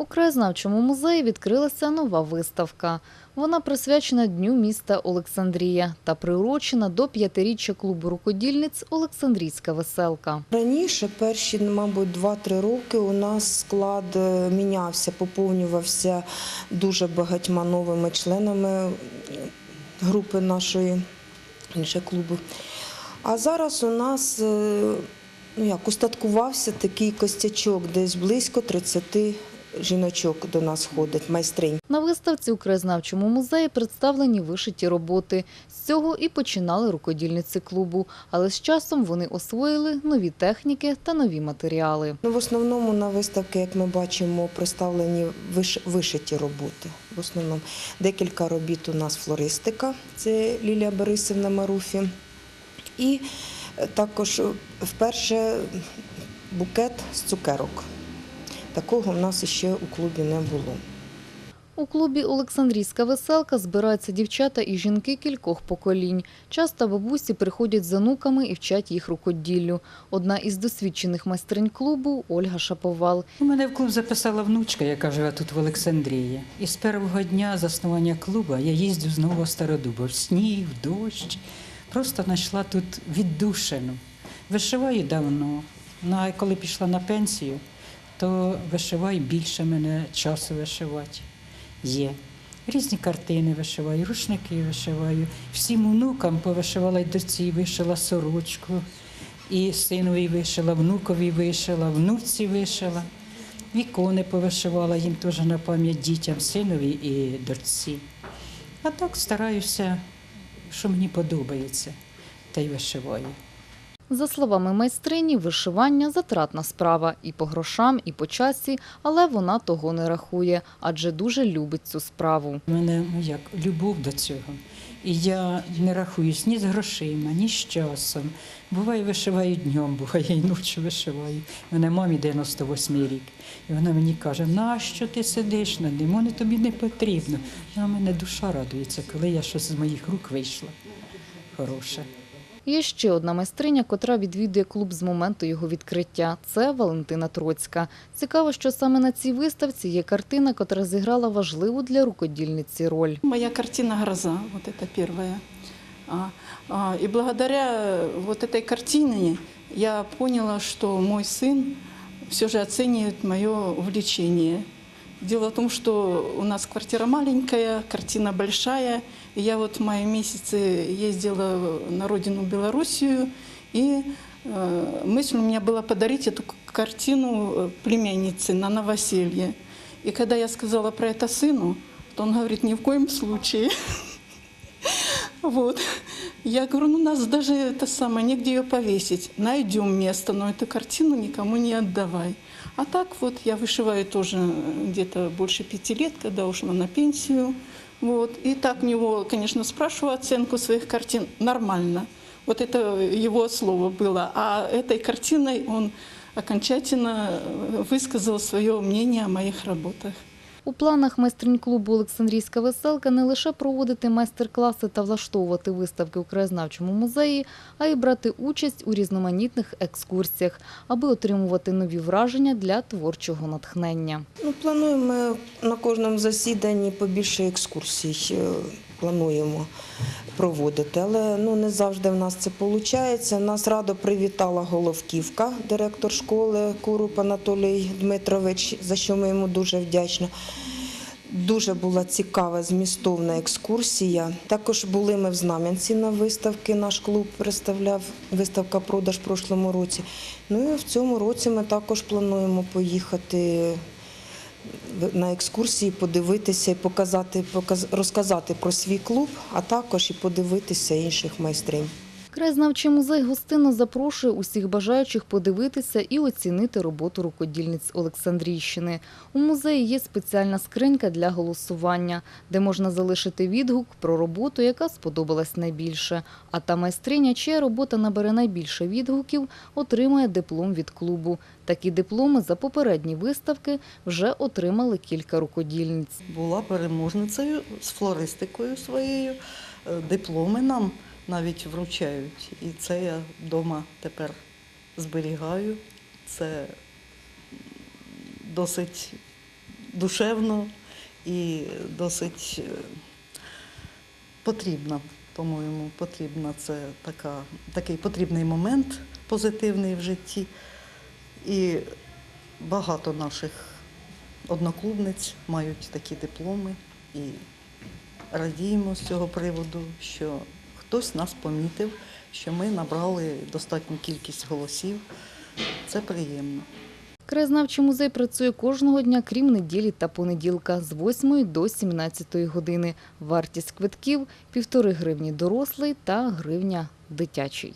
У краєзнавчому музеї відкрилася нова виставка. Вона присвячена Дню міста Олександрія та приурочена до п'ятиріччя клубу рукодільниць Олександрійська веселка. Раніше, перші, мабуть, 2-3 роки у нас склад е, мінявся, поповнювався дуже багатьма новими членами групи нашої інше клубу. А зараз у нас е, ну як, устаткувався такий костячок, десь близько 30 жіночок до нас ходить, майстринь. На виставці у краєзнавчому музеї представлені вишиті роботи. З цього і починали рукодільниці клубу, але з часом вони освоїли нові техніки та нові матеріали. Ну, в основному на виставки, як ми бачимо, представлені виш- вишиті роботи. В основному декілька робіт у нас флористика, це Лілія Борисівна Маруфі. І також е, вперше букет з цукерок. Такого в нас ще у клубі не було. У клубі Олександрійська веселка збираються дівчата і жінки кількох поколінь. Часто бабусі приходять з онуками і вчать їх рукоділлю. Одна із досвідчених майстринь клубу Ольга Шаповал. У мене в клуб записала внучка, яка живе тут в Олександрії. І з першого дня заснування клубу я їздю з Нового Стародуба в сніг, в дощ. Просто знайшла тут віддушину. Вишиваю давно. Ну, а коли пішла на пенсію, то вишиваю більше мене часу вишивати. Є. Різні картини вишиваю, рушники вишиваю. Всім онукам повишивала й доці, вишила сорочку. І синові вишила, внукові вишила, внуці вишила. Вікони повишивала їм теж на пам'ять дітям, синові і дочці. А так стараюся, що мені подобається, та й вишиваю. За словами майстрині, вишивання затратна справа і по грошам, і по часі, але вона того не рахує, адже дуже любить цю справу. У мене ну як любов до цього. І я не рахуюсь ні з грошима, ні з часом. Буває, вишиваю днем, буває і ночі вишиваю. У мене мамі 98 рік. І вона мені каже, нащо ти сидиш над ним? Воно тобі не потрібно. А мене душа радується, коли я щось з моїх рук вийшла. Хороше. Є ще одна майстриня, котра відвідує клуб з моменту його відкриття. Це Валентина Троцька. Цікаво, що саме на цій виставці є картина, котра зіграла важливу для рукодільниці роль. Моя картина «Гроза», вот это первая. А, а, И благодаря вот этой картине я поняла, что мой сын все же оценивает мое увлечение. Дело в том, что у нас квартира маленькая, картина большая. И я вот в мае месяце ездила на родину Белоруссию, и э, мысль у меня была подарить эту к- картину э, племяннице на новоселье. И когда я сказала про это сыну, то он говорит, ни в коем случае. Вот. Я говорю, ну у нас даже это самое, негде ее повесить. Найдем место, но эту картину никому не отдавай. А так вот я вышиваю тоже э, где-то больше пяти лет, когда ушла на пенсию. Вот. И так у него, конечно, спрашиваю оценку своих картин. Нормально. Вот это его слово было. А этой картиной он окончательно э, высказал свое мнение о моих работах. У планах майстринь клубу Олександрійська веселка не лише проводити майстер-класи та влаштовувати виставки у краєзнавчому музеї, а й брати участь у різноманітних екскурсіях, аби отримувати нові враження для творчого натхнення. Ну, плануємо на кожному засіданні побільше екскурсій. е, Плануємо проводити, але ну не завжди в нас це виходить. Нас радо привітала Головківка, директор школи Куруп Анатолій Дмитрович, за що ми йому дуже вдячні. Дуже була цікава змістовна екскурсія. Також були ми в Знам'янці на виставці. Наш клуб представляв виставка продаж в прошлому році. Ну і в цьому році ми також плануємо поїхати на екскурсії, подивитися і показати, показ- розказати про свій клуб, а також і подивитися інших майстринь. Краєзнавчий музей гостинно запрошує усіх бажаючих подивитися і оцінити роботу рукодільниць Олександрійщини. У музеї є спеціальна скринька для голосування, де можна залишити відгук про роботу, яка сподобалась найбільше. А та майстриня, чия робота набере найбільше відгуків, отримує диплом від клубу. Такі дипломи за попередні виставки вже отримали кілька рукодільниць. була переможницею з флористикою своєю. Е, Дипломи нам навіть вручають. І це я вдома тепер зберігаю. Це досить душевно і досить е, потрібна, по-моєму, потрібна це така, такий потрібний момент позитивний в житті. І багато наших одноклубниць мають такі дипломи і радіємо з цього приводу, що хтось нас помітив, що ми набрали достатню кількість голосів. Це приємно. Краєзнавчий музей працює кожного дня, крім неділі та понеділка, з 8 до 17 години. Вартість квитків – півтори гривні дорослий та гривня дитячий.